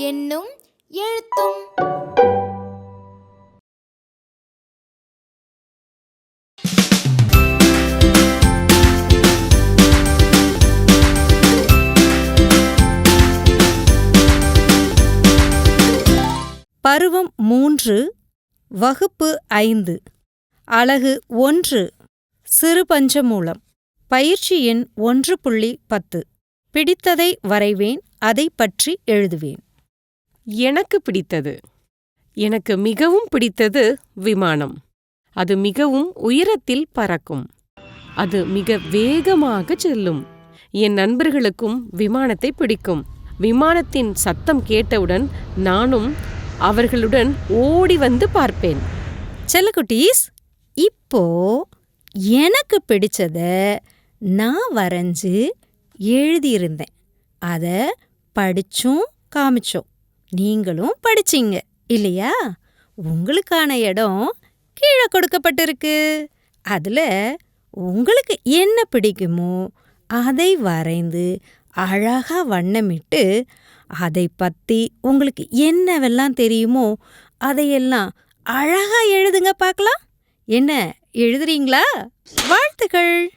என்னும் எழுத்தும். பருவம் மூன்று வகுப்பு ஐந்து. அலகு ஒன்று சிறு பஞ்சமூலம். பயிற்சி எண் ஒன்று புள்ளி பத்து. பிடித்ததை வரைவேன் அதைப் பற்றி எழுதுவேன். எனக்கு பிடித்தது. எனக்கு மிகவும் பிடித்தது விமானம். அது மிகவும் உயரத்தில் பறக்கும். அது மிக வேகமாக செல்லும். என் நண்பர்களுக்கும் விமானத்தை பிடிக்கும். விமானத்தின் சத்தம் கேட்டவுடன் நானும் அவர்களுடன் ஓடி வந்து பார்ப்பேன். செல்லக்குட்டீஸ் இப்போ எனக்கு பிடிச்சத நான் வரைஞ்சு எழுதியிருந்தேன். அத படிச்சும் காமிச்சோம். நீங்களும் படிச்சீங்க இல்லையா? உங்களுக்கான இடம் கீழே கொடுக்கப்பட்டிருக்கு. அதுல உங்களுக்கு என்ன பிடிக்குமோ அதை வரைந்து அழகா வண்ணமிட்டு அதை பத்தி உங்களுக்கு என்னவெல்லாம் தெரியுமோ அதையெல்லாம் அழகா எழுதுங்க பார்க்கலாம். என்ன எழுதுறீங்களா? வாழ்த்துக்கள்.